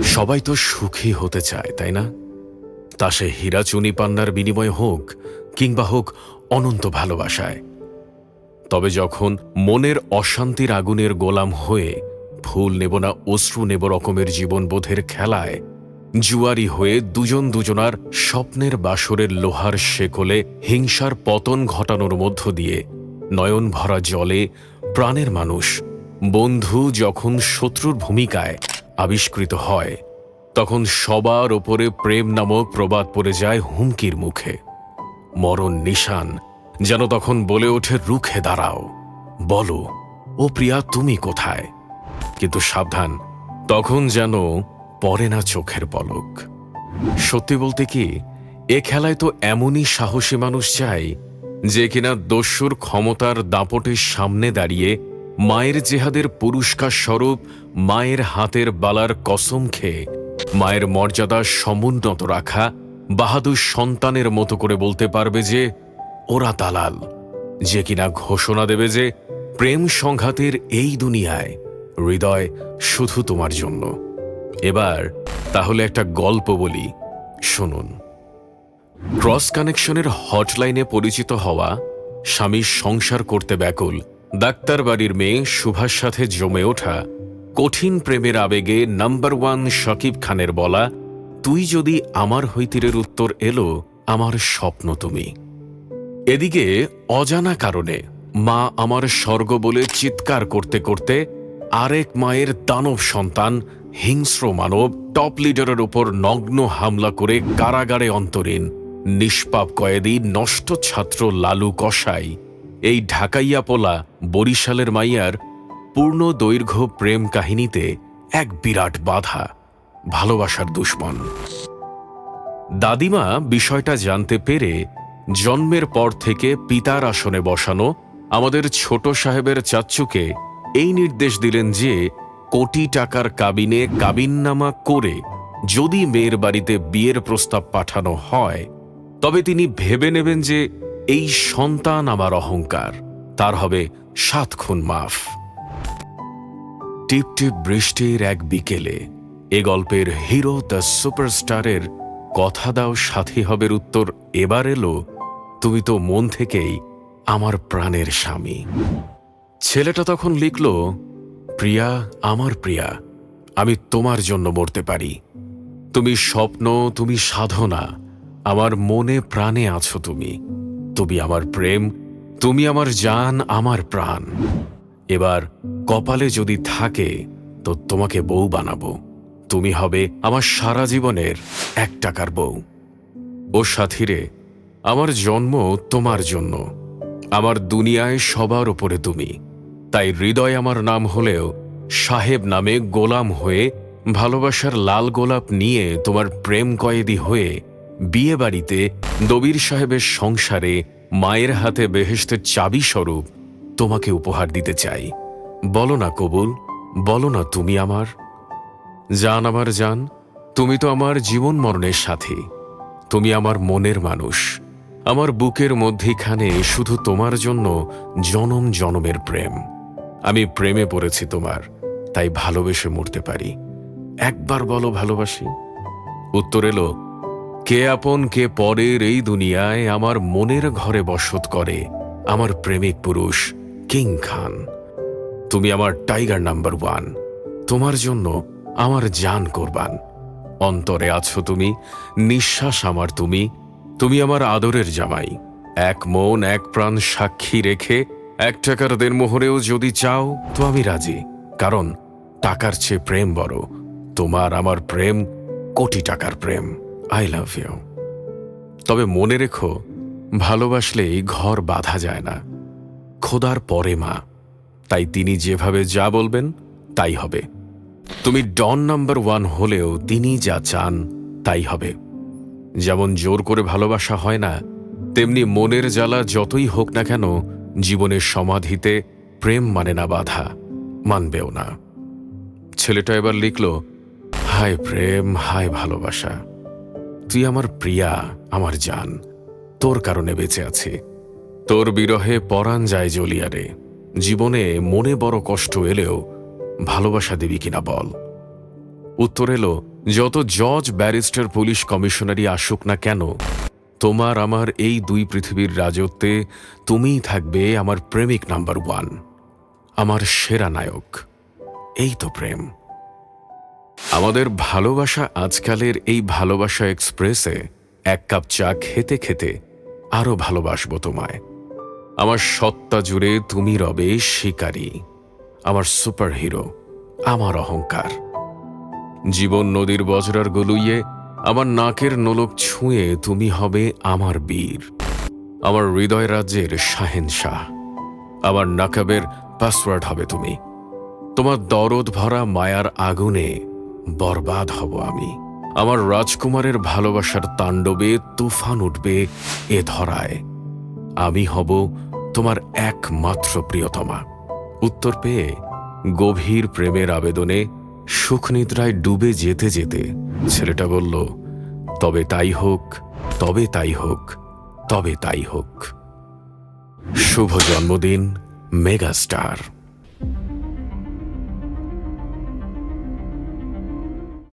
সবাই তো সুখী হতে চায়, তাই না? তা সে হীরাচুনি পান্নার বিনিময় হোক কিংবা হোক অনন্ত ভালোবাসায়। তবে যখন মনের অশান্তির আগুনের গোলাম হয়ে ফুল নেব না, অশ্রু নেব রকমের জীবনবোধের খেলায়, জুয়ারি হয়ে দুজন দুজনার স্বপ্নের বাসরের লোহার শেকলে হিংসার পতন ঘটানোর মধ্য দিয়ে নয়ন ভরা জলে প্রাণের মানুষ, বন্ধু যখন শত্রুর ভূমিকায় আবিষ্কৃত হয়, তখন সবার ওপরে প্রেম নামক প্রবাদ পড়ে যায় হুমকির মুখে। মরণ নিশান, যেন তখন বলে ওঠে, রুখে দাঁড়াও। বলো, ও প্রিয়া, তুমি কোথায়? কিন্তু সাবধান, তখন যেন পড়ে না চোখের পলক। সত্যি বলতে কি, এ খেলায় তো এমনই সাহসী মানুষ চাই, যে কিনা দস্যুর ক্ষমতার দাপটের সামনে দাঁড়িয়ে মায়ের জেহাদের পুরস্কার স্বরূপ মায়ের হাতের বালার কসম খেয়ে, মায়ের মর্যাদা সমুন্নত রাখা, বাহাদুর সন্তানের মতো করে বলতে পারবে যে, ওরা দালাল। যে কিনা ঘোষণা দেবে যে, প্রেম সংঘাতের এই দুনিয়ায় হৃদয় শুধু তোমার জন্য। এবার তাহলে একটা গল্প বলি, শুনুন। ক্রস কানেকশনের হটলাইনে পরিচিত হওয়া স্বামীর সংসার করতে ব্যাকুল ডাক্তার বাড়ির মেয়ে সুভার সাথে জমে ওঠা কঠিন প্রেমের আবেগে নাম্বার ওয়ান শকিব খানের বলা, তুই যদি আমার হৈতিরের উত্তর এলো, আমার স্বপ্ন তুমি। এদিকে অজানা কারণে মা আমার স্বর্গ বলে চিৎকার করতে করতে আরেক মায়ের দানব সন্তান, হিংস্র মানব, টপ লিডারের ওপর নগ্ন হামলা করে কারাগারে অন্তরীণ, নিষ্পাপ কয়েদি, নষ্ট ছাত্র লালু কসাই। এই ঢাকাইয়া পোলা বরিশালের মাইয়ার পূর্ণ দৈর্ঘ্য প্রেম কাহিনীতে এক বিরাট বাধা, ভালোবাসার দুশ্মন। দাদিমা বিষয়টা জানতে পেরে জন্মের পর থেকে পিতার আসনে বসানো আমাদের ছোট সাহেবের চাচ্চুকে এই নির্দেশ দিলেন যে কোটি টাকার কাবিনে কাবিননামা করে যদি মেয়ের বাড়িতে বিয়ের প্রস্তাব পাঠানো হয়, তবে তিনি ভেবে নেবেন যে এই সন্তান আমার অহংকার, তার হবে সাত খুন মাফ। টিপ টিপ বৃষ্টির এক বিকেলে এ গল্পের হিরো দ্য সুপারস্টারের কথা দাও সাথী হবের উত্তর এবার এলো, তুমি তো মন থেকেই আমার প্রাণের স্বামী। ছেলেটা তখন লিখল, প্রিয়া, আমার প্রিয়া, আমি তোমার জন্য মরতে পারি। তুমি স্বপ্ন, তুমি সাধনা, আমার মনে প্রাণে আছো তুমি। তুমি আমার প্রেম, তুমি আমার জান, আমার প্রাণ। এবার কপালে যদি থাকে, তো তোমাকে বউ বানাবো। তুমি হবে আমার সারা জীবনের এক টাকার বউ। ও সাথীরে, আমার জন্ম তোমার জন্য। আমার দুনিয়ায় সবার ওপরে তুমি। তাই হৃদয় আমার নাম হলেও সাহেব নামে গোলাম হয়ে ভালোবাসার লাল গোলাপ নিয়ে তোমার প্রেম কয়েদি হয়ে বিয়ে বাড়িতে দবির সাহেবের সংসারে মায়ের হাতে বেহেস্তের চাবি স্বরূপ তোমাকে উপহার দিতে চাই। বলো না কবুল, বলো না তুমি আমার। জান আমার জান, তুমি তো আমার জীবন মরণের সাথী। তুমি আমার মনের মানুষ। আমার বুকের মধ্যিখানে শুধু তোমার জন্য জনম জনমের প্রেম। আমি প্রেমে পড়েছি তোমার, তাই ভালোবেসে মরতে পারি। একবার বলো ভালোবাসি। উত্তর এলো কে আপন, কে পরের এই দুনিয়ায় আমার মনের ঘরে বসত করে, আমার প্রেমিক পুরুষ কিং খান। তুমি আমার টাইগার নাম্বার ওয়ান, তোমার জন্য আমার জান করবান। অন্তরে আছো তুমি, নিঃশ্বাস আমার তুমি তুমি আমার আদরের জামাই। এক মন, এক প্রাণ সাক্ষী রেখে এক টাকার দেড় মোহরেও যদি চাও তো আমি রাজি, কারণ টাকার চেয়ে প্রেম বড়। তোমার আমার প্রেম কোটি টাকার প্রেম। আই লাভ ইউ তবে মনে রেখো, ভালোবাসলেই ঘর বাঁধা যায় না। খোদার পরে মা। তাই তিনি যেভাবে যা বলবেন, তাই হবে। তুমি ডন নাম্বার ওয়ান হলেও তিনি যা চান, তাই হবে। যেমন জোর করে ভালোবাসা হয় না, তেমনি মনের জ্বালা যতই হোক না কেন, জীবনের সমাধিতে প্রেম মানে না বাধা, মানবেও না। ছেলেটা এবার লিখল, হায় প্রেম, হায় ভালোবাসা। তুই আমার প্রিয়া, আমার জান। তোর কারণে বেঁচে আছি। তোর বিরহে পরাণ যায় জ্বলিয়ারে জীবনে মনে বড় কষ্ট এলেও ভালোবাসা দিবি কিনা বল। উত্তর এলো, যত জজ, ব্যারিস্টার, পুলিশ কমিশনারই আসুক না কেন, তোমার আমার এই দুই পৃথিবীর রাজত্বে তুমিই থাকবে আমার প্রেমিক নাম্বার ওয়ান, আমার সেরা নায়ক। এই তো প্রেম। আমাদের ভালোবাসা আজকালের এই ভালোবাসা এক্সপ্রেসে এক কাপ চা খেতে খেতে আরও ভালোবাসবো তোমায়। আমার সত্তা জুড়ে তুমি রবে শিকারী, আমার সুপার হিরো আমার অহংকার। জীবন নদীর বজরার গলুইয়ে আমার নাকের নোলক ছুঁয়ে তুমি হবে আমার বীর, আমার হৃদয় রাজ্যের শাহেনশাহ আমার নাকাবের পাসওয়ার্ড হবে তুমি। তোমার দরদ ভরা মায়ার আগুনে বরবাদ হব আমি। আমার রাজকুমারের ভালোবাসার তাণ্ডবে তুফান উঠবে এ ধরায়। আমি হব তোমার একমাত্র প্রিয়তমা। উত্তর পেয়ে গভীর প্রেমের আবেদনে সুখনিদ্রায় ডুবে যেতে যেতে ছেলেটা বলল, তবে তাই হোক, তবে তাই হোক, তবে তাই হোক। শুভ জন্মদিন, মেগাস্টার।